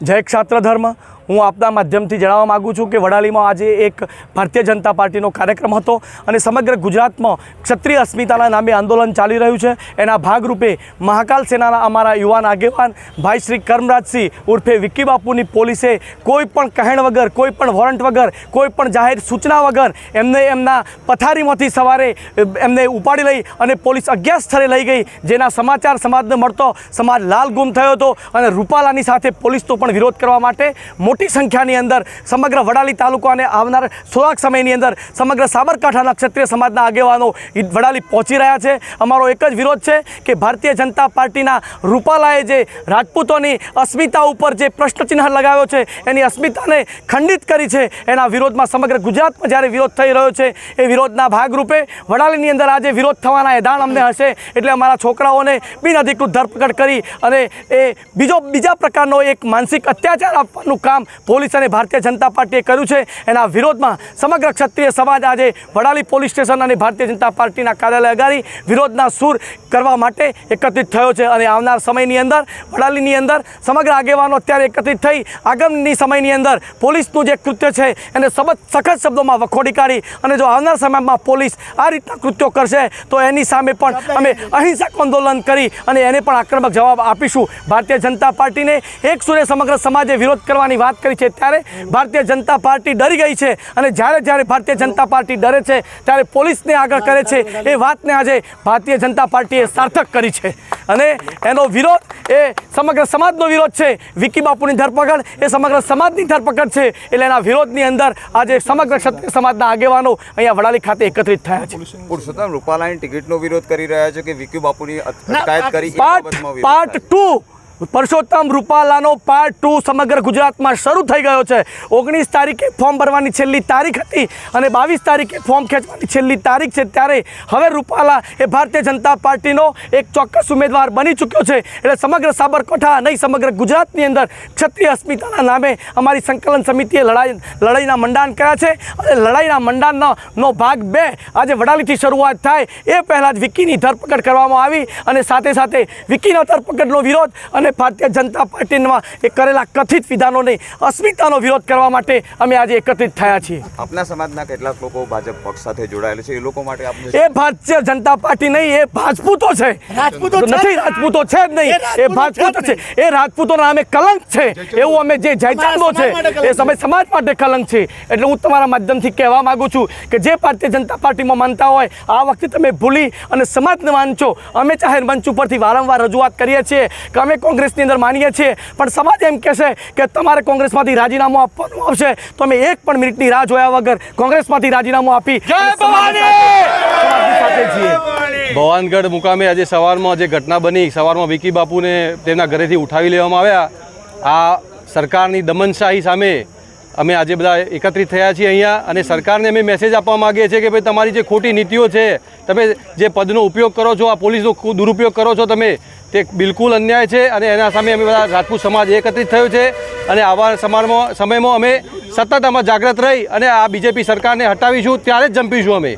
જય ક્ષાત્ર ધર્મ હું આપના માધ્યમથી જણાવવા માગું છું કે વડાલીમાં આજે એક ભારતીય જનતા પાર્ટીનો કાર્યક્રમ હતો અને સમગ્ર ગુજરાતમાં ક્ષત્રિય અસ્મિતાના નામે આંદોલન ચાલી રહ્યું છે. એના ભાગરૂપે મહાકાલ સેનાના અમારા યુવાન આગેવાન ભાઈ શ્રી કર્મરાજસિંહ ઉર્ફે વિક્કી બાપુની પોલીસે કોઈ પણ કહેણ વગર, કોઈ પણ વોરંટ વગર, કોઈ પણ જાહેર સૂચના વગર એમને એમના પથારીમાંથી સવારે એમને ઉપાડી લઈ અને પોલીસ અજ્ઞાત સ્થળે લઈ ગઈ, જેના સમાચાર સમાજને મળતો સમાજ લાલ ગુમ થયો હતો અને રૂપાલાની સાથે પોલીસનો પણ વિરોધ કરવા માટે મોટી સંખ્યાની અંદર સમગ્ર વડાલી તાલુકાને આવનાર થોડાક સમયની અંદર સમગ્ર સાબરકાંઠાના ક્ષત્રિય સમાજના આગેવાનો વડાલી પહોંચી રહ્યા છે. અમારો એક જ વિરોધ છે કે ભારતીય જનતા પાર્ટીના રૂપાલાએ જે રાજપૂતોની અસ્મિતા ઉપર જે પ્રશ્નચિહ્ન લગાવ્યો છે, એની અસ્મિતાને ખંડિત કરી છે, એના વિરોધમાં સમગ્ર ગુજરાતમાં જ્યારે વિરોધ થઈ રહ્યો છે, એ વિરોધના ભાગરૂપે વડાલીની અંદર આજે વિરોધ થવાના એધાણ અમને હશે એટલે અમારા છોકરાઓને બિનઅધિકૃત ધરપકડ કરી અને એ બીજો, બીજા પ્રકારનો એક માનસિક અત્યાચાર આપવાનું કામ પોલીસ અને ભારતીય જનતા પાર્ટીએ કર્યું છે. એના વિરોધમાં સમગ્ર ક્ષત્રિય સમાજ આજે વડાલી પોલીસ સ્ટેશન અને ભારતીય જનતા પાર્ટીના કાર્યાલય અગાડી વિરોધના સૂર કરવા માટે એકત્રિત થયો છે અને આવનાર સમયની અંદર, વડાલીની અંદર સમગ્ર આગેવાનો અત્યારે એકત્રિત થઈ આગામી સમયની અંદર પોલીસનું જે કૃત્ય છે એને સબત સખત શબ્દોમાં વખોડી કાઢી અને જો આવનાર સમયમાં પોલીસ આ રીતના કૃત્યો કરશે, તો એની સામે પણ અમે અહિંસક આંદોલન કરી અને એને પણ આક્રમક જવાબ આપીશું. ભારતીય જનતા પાર્ટીને એક સુરે સમગ્ર સમાજે વિરોધ કરવાની વાત કરી છે ત્યારે ભારતીય જનતા પાર્ટી ડરી ગઈ છે. અને જ્યારે જ્યારે ભારતીય જનતા પાર્ટી ડરે છે ત્યારે પોલીસને આગળ કરે છે. એ વાતને આજે ભારતીય જનતા પાર્ટીએ સાર્થક કરી છે. અને એનો વિરોધ એ સમગ્ર સમાજનો વિરોધ છે. વિકી બાપુની ધરપકડ એ સમગ્ર સમાજની ધરપકડ છે. એટલે એના વિરોધની અંદર આજે સમગ્ર ક્ષત્રિય સમાજના આગેવાનો અહીંયા વડાલી ખાતે એકત્રિત થયા છે. પુરુષોત્તમ રૂપાલાની ટિકિટનો વિરોધ કરી રહ્યા છે કે વિકી બાપુની અટકાયત કરી પાર્ટ પાર્ટ ટુ પરસોત્તમ રૂપાલાનો પાર્ટ ટુ સમગ્ર ગુજરાતમાં શરૂ થઈ ગયો છે. ઓગણીસ તારીખે ફોર્મ ભરવાની છેલ્લી તારીખ હતી અને બાવીસ તારીખે ફોર્મ ખેંચવાની છેલ્લી તારીખ છે ત્યારે હવે રૂપાલા એ ભારતીય જનતા પાર્ટીનો એક ચોક્કસ ઉમેદવાર બની ચૂક્યો છે. એટલે સમગ્ર સાબરકાંઠા નહીં, સમગ્ર ગુજરાતની અંદર ક્ષત્રિય અસ્મિતાના નામે અમારી સંકલન સમિતિએ લડાઈ, લડાઈના મંડાણ કર્યા છે. અને લડાઈના મંડાણનો ભાગ બે આજે વડાલીથી શરૂઆત થાય. એ પહેલાં જ વિકીની ધરપકડ કરવામાં આવી અને સાથે સાથે વિકીના ધરપકડનો વિરોધ અને ભારતીય જનતા પાર્ટીમાં એ કરેલા કથિત વિધાનોને અસ્મિતાનો વિરોધ કરવા માટે અમે આજે એકત્રિત થયા છીએ. આપના સમાજના કેટલાક લોકો ભાજપ પક્ષ સાથે જોડાયેલા છે એ લોકો માટે એ ભારતીય જનતા પાર્ટી નહીં એ રાજપૂતો છે. રાજપૂતો નથી રાજપૂતો છે જ નહીં. એ રાજપૂતો છે એ રાજપૂતોના નામે કલંક છે. એવું અમે જે જયચાંદો છે સમાજ માટે કલંક એ સમય સમાજ માટે કલંક છે. એટલે હું તમારા માધ્યમથી કહેવા માગુ છું કે જે ભારતીય જનતા પાર્ટીમાં માનતા હોય આ વખતે તમે ભૂલી અને સમાજને વાંચો. અમે જાહેર મંચ ઉપરથી વારંવાર રજૂઆત કરીએ છીએ કે અમે કોંગ્રેસની અંદર માનીએ છીએ. પણ સમાજ એમ કહેશે કે તમારે કોંગ્રેસમાંથી રાજીનામું આપવાનું આવશે. તો અમે એક પણ મિનિટની રાહ જોયા વગર કોંગ્રેસમાંથી રાજીનામું આપી ભવાનગઢ મુકામે આજે સવારમાં જે ઘટના બની સવારમાં વિકી બાપુને તેમના ઘરેથી ઉઠાવી લેવામાં આવ્યા. આ સરકારની દમનશાહી સામે અમે આજે બધા એકત્રિત થયા છીએ અહીંયા અને સરકારને અમે મેસેજ આપવા માગીએ છીએ કે ભાઈ તમારી જે ખોટી નીતિઓ છે, તમે જે પદનો ઉપયોગ કરો છો, આ પોલીસનો દુરુપયોગ કરો છો તમે, તે બિલકુલ અન્યાય છે અને એના સામે અમે બધા રાજપૂત સમાજ એકત્રિત થયો છે અને આવા સમાજમાં સમયમાં અમે સતત આમાં જાગ્રત રહી અને આ બીજેપી સરકારને હટાવીશું, ત્યારે જ જંપીશું અમે.